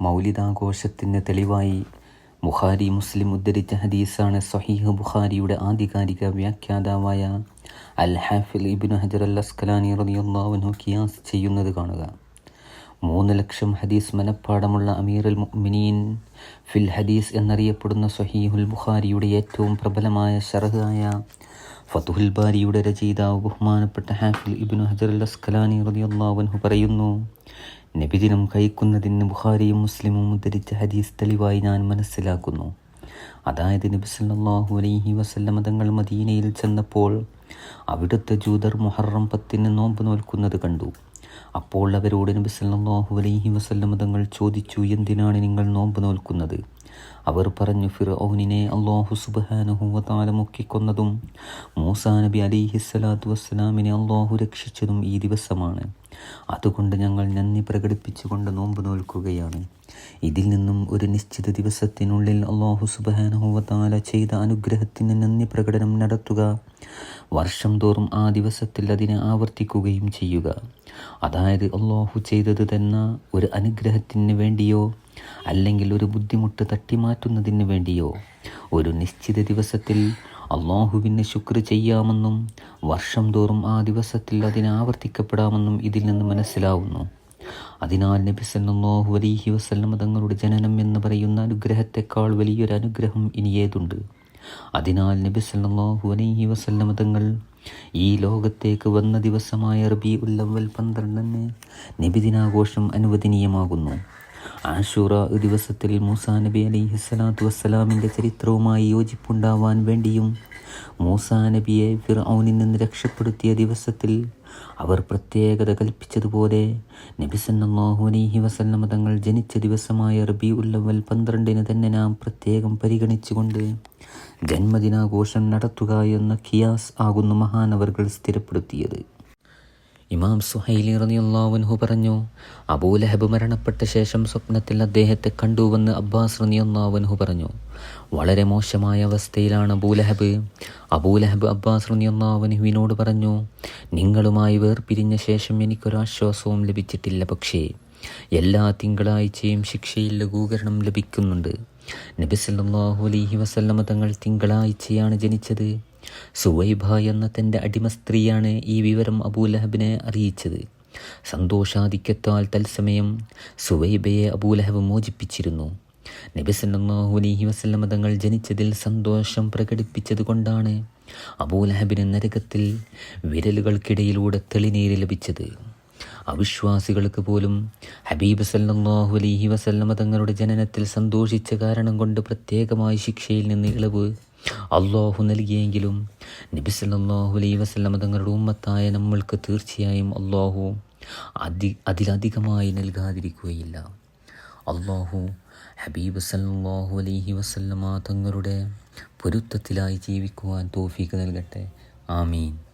മൗലിതാഘോഷത്തിന് തെളിവായി ബുഖാരി മുസ്ലിം ഉദ്ധരിച്ച ഹദീസാണ് സഹീഹ് ബുഖാരിയുടെ ആധികാരിക വ്യാഖ്യാതാവായ അൽ ഹാഫിൽ ഇബ്നു ഹജർ അൽ അസ്കലാനി റളിയല്ലാഹു കിയാസ് ചെയ്യുന്നത് കാണുക. മൂന്ന് ലക്ഷം ഹദീസ് മനഃപ്പാടമുള്ള അമീർ അൽ മുഅ്മിനീൻ ഫിൽ ഹദീസ് എന്നറിയപ്പെടുന്ന സഹീഹുൽ ബുഖാരിയുടെ ഏറ്റവും പ്രബലമായ ഷർഹായ ഫതുഹുൽ ബാരിയുടെ രചയിതാവ് ബഹുമാനപ്പെട്ട ഹാഫിൽ ഇബ്നു ഹജർ അസ്കലാനി റളിയല്ലാഹു അൻഹു പറയുന്നു നബിദിനം കഴിക്കുന്നതിന് ബുഖാരിയും മുസ്ലിമും ഉദ്ധരിച്ച ഹദീസ് തെളിവായി ഞാൻ മനസ്സിലാക്കുന്നു. അതായത് നബി സല്ലാഹു അലൈഹി വസല്ലമ തങ്ങൾ മദീനയിൽ ചെന്നപ്പോൾ അവിടുത്തെ ജൂതർ മുഹറം പത്തിന് നോമ്പ് നോൽക്കുന്നത് കണ്ടു. അപ്പോൾ അവരോട് നബി സല്ലാഹു അലൈഹി വസല്ലമ തങ്ങൾ ചോദിച്ചു എന്തിനാണ് നിങ്ങൾ നോമ്പ് നോൽക്കുന്നത്? അവർ പറഞ്ഞു ഫിർഔനിനെ അള്ളാഹു സുബ്ഹാനഹു വതആല മുക്കിക്കൊന്നതും മൂസാ നബി അലിഹിസ്സലാത്തു വസ്സലാമിനെ അള്ളാഹു രക്ഷിച്ചതും ഈ ദിവസമാണ്. അതുകൊണ്ട് ഞങ്ങൾ നന്ദി പ്രകടിപ്പിച്ചുകൊണ്ട് നോമ്പ് നോൽക്കുകയാണ്. ഇതിൽ നിന്നും ഒരു നിശ്ചിത ദിവസത്തിനുള്ളിൽ അള്ളാഹു സുബ്ഹാനഹു വതആല ചെയ്ത അനുഗ്രഹത്തിന് നന്ദി പ്രകടനം നടത്തുക. വർഷം തോറും ആ ദിവസത്തിൽ അതിനെ ആവർത്തിക്കുകയും ചെയ്യുക. അതായത് അള്ളാഹു ചെയ്തത് തന്ന ഒരു അനുഗ്രഹത്തിന് വേണ്ടിയോ അല്ലെങ്കിൽ ഒരു ബുദ്ധിമുട്ട് തട്ടിമാറ്റുന്നതിന് വേണ്ടിയോ ഒരു നിശ്ചിത ദിവസത്തിൽ അള്ളാഹുവിന് ശുക്ർ ചെയ്യാമെന്നും വർഷം തോറും ആ ദിവസത്തിൽ അതിനാവർത്തിക്കപ്പെടാമെന്നും ഇതിൽ നിന്ന് മനസ്സിലാവുന്നു. അതിനാൽ നബി സല്ലല്ലാഹു അലൈഹി വസല്ലമ തങ്ങളുടെ ജനനം എന്ന് പറയുന്ന അനുഗ്രഹത്തെക്കാൾ വലിയൊരു അനുഗ്രഹം ഇനി ഏതുണ്ട് അതിനാൽ നബി സല്ലല്ലാഹു അലൈഹി വസല്ലമ തങ്ങൾ ഈ ലോകത്തേക്ക് വന്ന ദിവസമായ റബി ഉല്ലവൽ പന്ത്രണ്ടിന് നബിദിനാഘോഷം അനുവദനീയമാകുന്നു. ആഷൂറ ദിവസത്തിൽ മൂസാ നബി അലൈഹി സ്വലാത്തു വസ്സലാമിന്റെ ചരിത്രവുമായി യോജിപ്പുണ്ടാവാൻ വേണ്ടിയും മൂസാ നബിയെ ഫിർഔനിൽ നിന്ന് രക്ഷപ്പെടുത്തിയ ദിവസത്തിൽ അവർ പ്രത്യേകത കൽപ്പിച്ചതുപോലെ നബി വസന്ന അലൈഹി വസല്ലമ തങ്ങൾ ജനിച്ച ദിവസമായ റബി ഉല്ലവൽ പന്ത്രണ്ടിന് തന്നെ നാം പ്രത്യേകം പരിഗണിച്ചുകൊണ്ട് ജന്മദിനാഘോഷം നടത്തുക എന്ന ഖിയാസ് ആകുന്നു മഹാനവർകൾ സ്ഥിരപ്പെടുത്തിയത്. ഇമാം സുഹൈലി റളിയല്ലാഹുൻഹു പറഞ്ഞു അബൂലഹബ് മരണപ്പെട്ട ശേഷം സ്വപ്നത്തിൽ അദ്ദേഹത്തെ കണ്ടുവെന്ന് അബ്ബാസ് റളിയല്ലാഹുൻഹു പറഞ്ഞു. വളരെ മോശമായ അവസ്ഥയിലാണ് അബൂലഹബ് അബൂലഹബ് അബ്ബാസ് റളിയല്ലാഹുൻഹുവിനോട് പറഞ്ഞു നിങ്ങളുമായി വേർപിരിഞ്ഞ ശേഷം എനിക്കൊരാശ്വാസവും ലഭിച്ചിട്ടില്ല പക്ഷേ എല്ലാ തിങ്കളാഴ്ചയും ശിക്ഷയിൽ ലഘൂകരണം ലഭിക്കുന്നുണ്ട്. നബി സല്ലല്ലാഹു അലൈഹി വസല്ലമ തങ്ങൾ തിങ്കളാഴ്ചയാണ് ജനിച്ചത്. സുവൈബ എന്ന തന്റെ അടിമ സ്ത്രീയാണ് ഈ വിവരം അബൂലഹബിനെ അറിയിച്ചത്. സന്തോഷാധിക്യത്താൽ തത്സമയം സുവൈബയെ അബൂലഹബ് മോചിപ്പിച്ചിരുന്നു. നബി സല്ലല്ലാഹു അലൈഹി വസല്ലമ തങ്ങൾ ജനിച്ചതിൽ സന്തോഷം പ്രകടിപ്പിച്ചത് കൊണ്ടാണ് അബൂലഹബിന് നരകത്തിൽ വിരലുകൾക്കിടയിലൂടെ തെളിനീര് ലഭിച്ചത്. അവിശ്വാസികൾക്ക് പോലും ഹബീബ് സല്ലല്ലാഹു അലൈഹി വസല്ലമ തങ്ങളുടെ ജനനത്തിൽ സന്തോഷിച്ച കാരണം കൊണ്ട് പ്രത്യേകമായി ശിക്ഷയിൽ നിന്ന് ഇളവ് അള്ളാഹു നൽകിയെങ്കിലും നബി സല്ലല്ലാഹു അലൈഹി വസല്ലമ തങ്ങളുടെ ഉമ്മത്തായ നമ്മൾക്ക് തീർച്ചയായും അള്ളാഹു അതി അതിലധികമായി നൽകാതിരിക്കുകയില്ല. അള്ളാഹു ഹബീബ് സല്ലാഹു അലൈഹി വസല്ലമ തങ്ങളുടെ പൊരുത്തത്തിലായി ജീവിക്കുവാൻ തോഫീക്ക് നൽകട്ടെ. ആമീൻ.